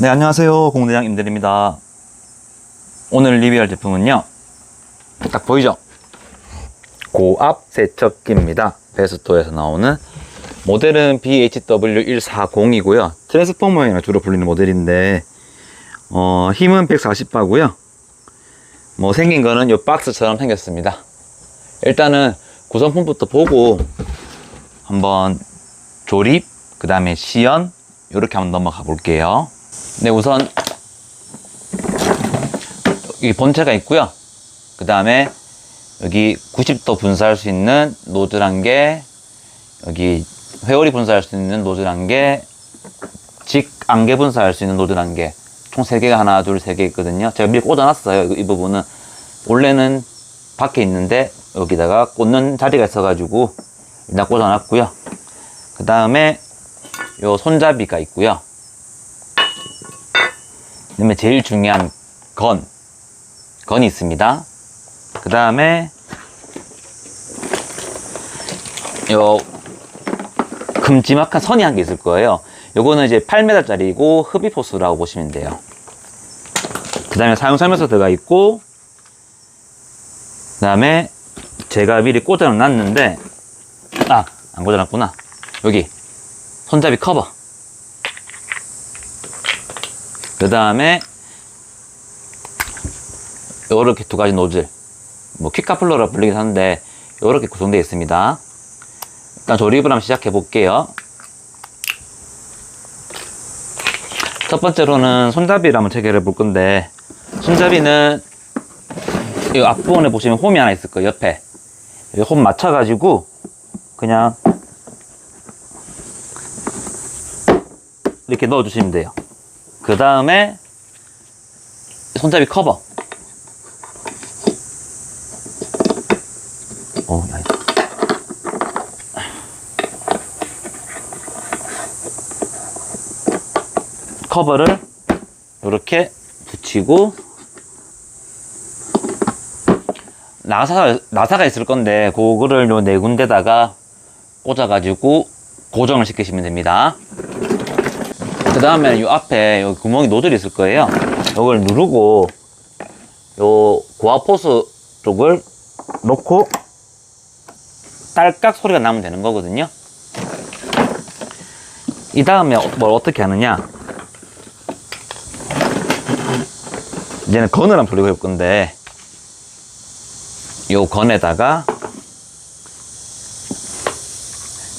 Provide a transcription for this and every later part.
네, 안녕하세요. 공대장 임대리입니다. 오늘 리뷰할 제품은요. 딱 보이죠? 고압 세척기입니다. 베스토에서 나오는 모델은 BHW140이고요. 트랜스포머에 주로 불리는 모델인데 어, 힘은 140바고요. 뭐 생긴 거는 이 박스처럼 생겼습니다. 일단은 구성품부터 보고 한번 조립, 그 다음에 시연 이렇게 한번 넘어가 볼게요. 네, 우선 이 본체가 있고요. 그 다음에 여기 90도 분사할 수 있는 노즐 한 개, 여기 회오리 분사할 수 있는 노즐 한 개, 직 안개 분사할 수 있는 노즐 한 개, 총 3개가 하나, 둘, 세 개 있거든요. 제가 미리 꽂아놨어요. 이 부분은. 원래는 밖에 있는데 여기다가 꽂는 자리가 있어가지고 일단 꽂아놨고요. 그 다음에 요 손잡이가 있고요. 그다음에 제일 중요한 건 건이 있습니다. 그 다음에 요 큼지막한 선이 한 개 있을 거예요. 요거는 이제 8m짜리고 흡입호스라고 보시면 돼요. 그 다음에 사용 설명서 들어가 있고 그 다음에 제가 미리 꽂아 놨는데 아 안 꽂아 놨구나 여기 손잡이 커버 그 다음에 요렇게 두 가지 노즐 뭐 퀵카플러라 불리긴 하는데 요렇게 구성되어 있습니다. 일단 조립을 한번 시작해 볼게요. 첫 번째로는 손잡이를 한번 체결해 볼 건데 손잡이는 이 앞부분에 보시면 홈이 하나 있을 거예요 옆에. 이홈 맞춰 가지고 그냥 이렇게 넣어 주시면 돼요 그 다음에 손잡이 커버. 커버를 이렇게 붙이고 나사가, 나사가 있을 건데 그거를 요 네 군데다가 꽂아가지고 고정을 시키시면 됩니다. 그 다음에 이 앞에 요 구멍이 노즐이 있을 거예요. 이걸 누르고 요 고압호스 쪽을 놓고 딸깍 소리가 나면 되는 거거든요. 이 다음에 뭘 어떻게 하느냐? 이제는 건을 한번 돌리고 볼 건데 요 건에다가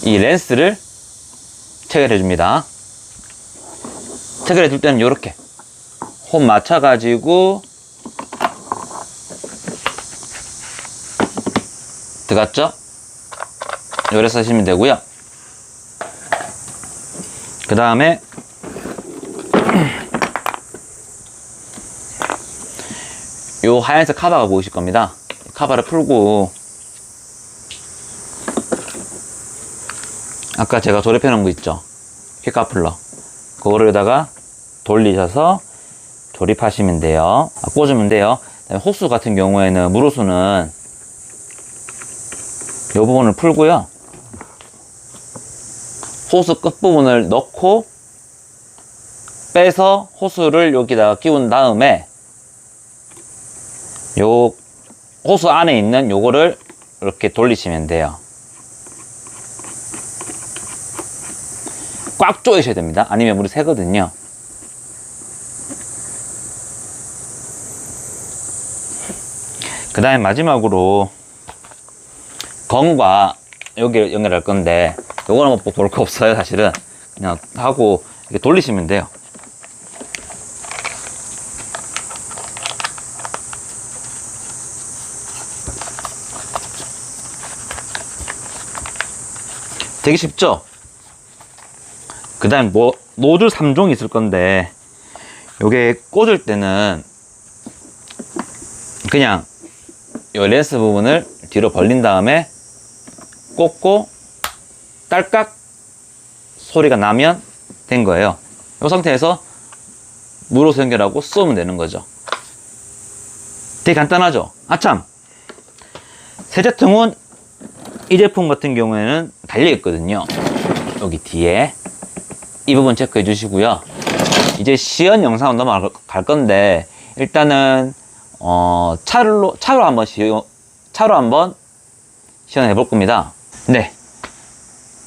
이 렌스를 체결해 줍니다. 체결해 줄 때는 이렇게 홈 맞춰 가지고 들어갔죠? 요래 쓰시면 되고요. 그 다음에 요 하얀색 카바가 보이실 겁니다. 카바를 풀고 아까 제가 조립해 놓은 거 있죠? 퀵카플러 그거를다가 돌리셔서 조립하시면 돼요. 아, 꽂으면 돼요. 호수 같은 경우에는 무로수는 이 부분을 풀고요. 호수 끝부분을 넣고 빼서 호수를 여기다가 끼운 다음에 요 호수 안에 있는 요거를 이렇게 돌리시면 돼요. 꽉 조이셔야 됩니다. 아니면 물이 새거든요. 그 다음에 마지막으로 건과 여기를 연결할 건데 요거는 뭐 볼 거 없어요 사실은 그냥 하고 이렇게 돌리시면 돼요 되게 쉽죠? 그 다음 뭐 노즐 3종이 있을 건데 요게 꽂을 때는 그냥 요 렌스 부분을 뒤로 벌린 다음에 꽂고 딸깍 소리가 나면 된 거예요. 이 상태에서 물어서 연결하고 쏘면 되는 거죠. 되게 간단하죠? 아참! 세제통은 이 제품 같은 경우에는 달려 있거든요. 여기 뒤에 이 부분 체크해 주시고요. 이제 시연 영상으로 넘어갈 건데 일단은 어 차로 차로 한번 시연 차로 한번 시연해 볼 겁니다. 네.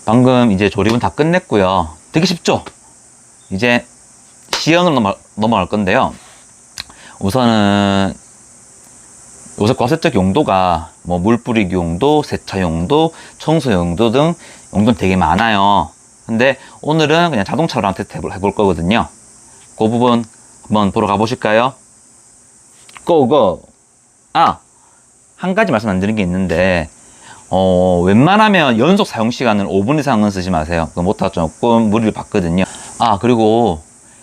방금 이제 조립은 다 끝냈고요. 되게 쉽죠? 이제 시연으로 넘어, 넘어갈 건데요. 우선은 요새 과세적 용도가 뭐 물 뿌리기 용도, 세차 용도, 청소 용도 등 용도는 되게 많아요. 근데 오늘은 그냥 자동차로 한테 해볼 거거든요. 그 부분 한번 보러 가보실까요? 고고! 아! 한 가지 말씀 안 드린 게 있는데, 어, 웬만하면 연속 사용 시간은 5분 이상은 쓰지 마세요. 그 모터가 조금 무리를 받거든요. 아, 그리고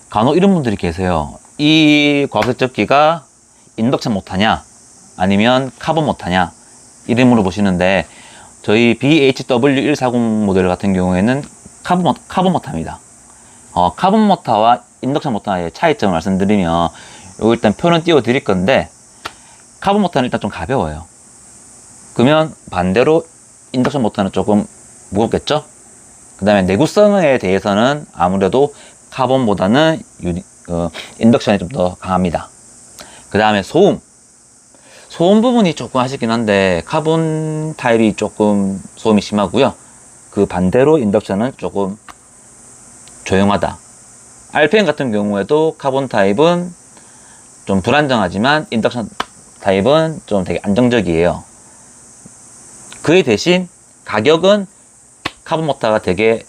간혹 이런 분들이 계세요. 이 과세척기가 인덕션 모터냐? 아니면 카본 모터냐? 이름 물어보시는데, 저희 BHW140 모델 같은 경우에는 카본, 모- 카본 모터입니다. 어, 카본 모터와 인덕션 모터의 차이점을 말씀드리면, 요 일단 표는 띄워 드릴 건데, 카본 모터는 일단 좀 가벼워요. 그러면 반대로 인덕션 모터는 조금 무겁겠죠? 그 다음에 내구성에 대해서는 아무래도 카본보다는 유니- 어, 인덕션이 좀 더 강합니다. 그 다음에 소음. 소음 부분이 조금 아쉽긴 한데 카본 타입이 조금 소음이 심하고요. 그 반대로 인덕션은 조금 조용하다. RPM 같은 경우에도 카본 타입은 좀 불안정하지만 인덕션 타입은 좀 되게 안정적이에요. 그에 대신 가격은 카본 모터가 되게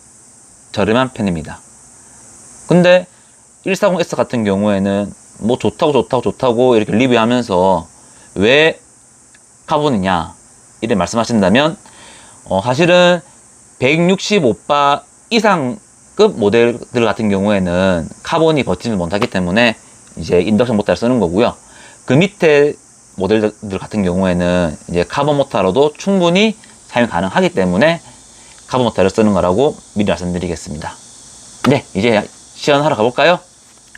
저렴한 편입니다. 근데 140S 같은 경우에는 뭐 좋다고 좋다고 좋다고 이렇게 리뷰하면서 왜 카본이냐 이래 말씀하신다면 어, 사실은 165바 이상급 모델들 같은 경우에는 카본이 버티지 못하기 때문에 이제 인덕션 모터를 쓰는 거고요. 그 밑에 모델들 같은 경우에는 이제 카본 모터로도 충분히 사용 가능하기 때문에 카본 모터를 쓰는 거라고 미리 말씀드리겠습니다. 네, 이제 시연하러 가볼까요?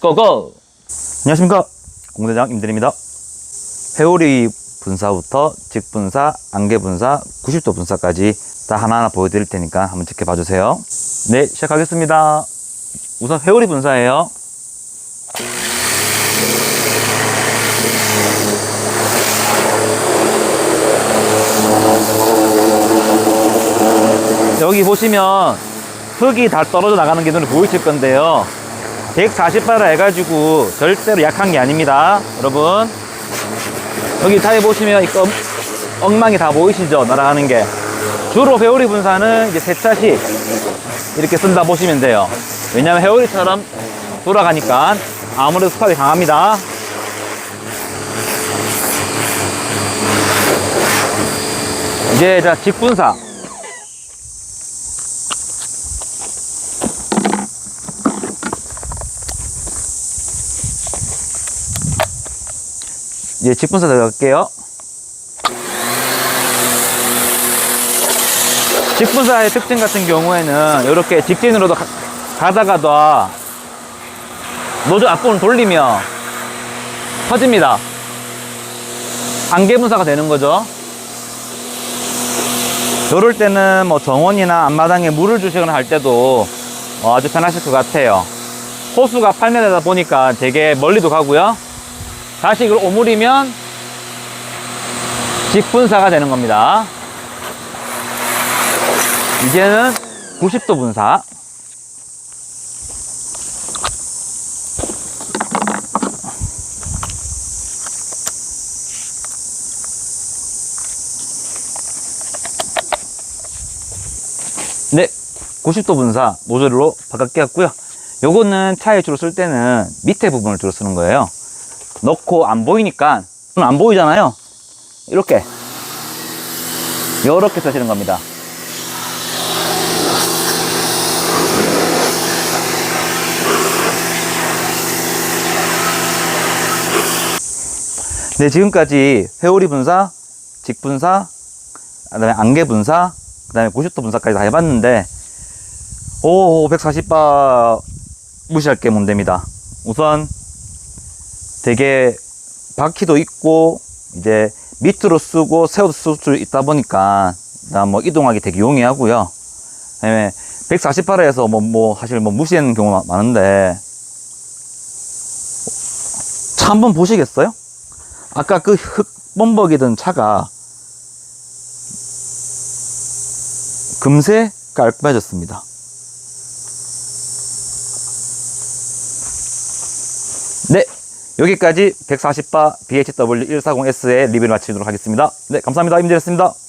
고고! 안녕하십니까. 공대장 임들입니다. 회오리 분사부터 직분사, 안개분사, 90도 분사까지 다 하나하나 보여드릴 테니까 한번 지켜봐 주세요. 네, 시작하겠습니다. 우선 회오리 분사예요. 여기 보시면 흙이 다 떨어져 나가는 게 눈에 보이실 건데요. 140바라 해가지고 절대로 약한 게 아닙니다. 여러분. 여기 타에 보시면 이 껌, 엉망이 다 보이시죠? 날아가는 게. 주로 회오리 분사는 이제 세차 시 이렇게 쓴다 보시면 돼요. 왜냐면 회오리처럼 돌아가니까 아무래도 스탑이 강합니다. 이제 자 직분사 이제 직분사 들어갈게요. 직분사의 특징 같은 경우에는 이렇게 직진으로도 가, 가다가도 노즐 앞부분 돌리며 터집니다. 안개분사가 되는 거죠. 이럴 때는 뭐 정원이나 앞마당에 물을 주시거나 할 때도 어, 아주 편하실 것 같아요. 호수가 8m다 보니까 되게 멀리도 가고요. 다시 이걸 오므리면 직분사가 되는 겁니다. 이제는 90도 분사. 네, 90도 분사 모듈로 바꿨고요. 요거는 차에 주로 쓸 때는 밑에 부분을 주로 쓰는 거예요. 넣고 안 보이니까 안 보이잖아요. 이렇게 이렇게 쓰시는 겁니다. 네, 지금까지 회오리 분사, 직분사, 그 다음에 안개 분사, 그 다음에 90도 분사까지 다 해봤는데, 오, 140바 무시할 게 문제입니다. 우선 되게 바퀴도 있고 이제 밑으로 쓰고 세워서 쓸수 있다 보니까 뭐 이동하기 되게 용이하고요. 그다음에 148에서 뭐, 뭐 사실 뭐 무시하는 경우가 많은데 차 한번 보시겠어요? 아까 그 흑범벅이던 차가 금세 깔끔해졌습니다. 네, 여기까지 140바 BHW 140S의 리뷰를 마치도록 하겠습니다. 네, 감사합니다. 임진했습니다.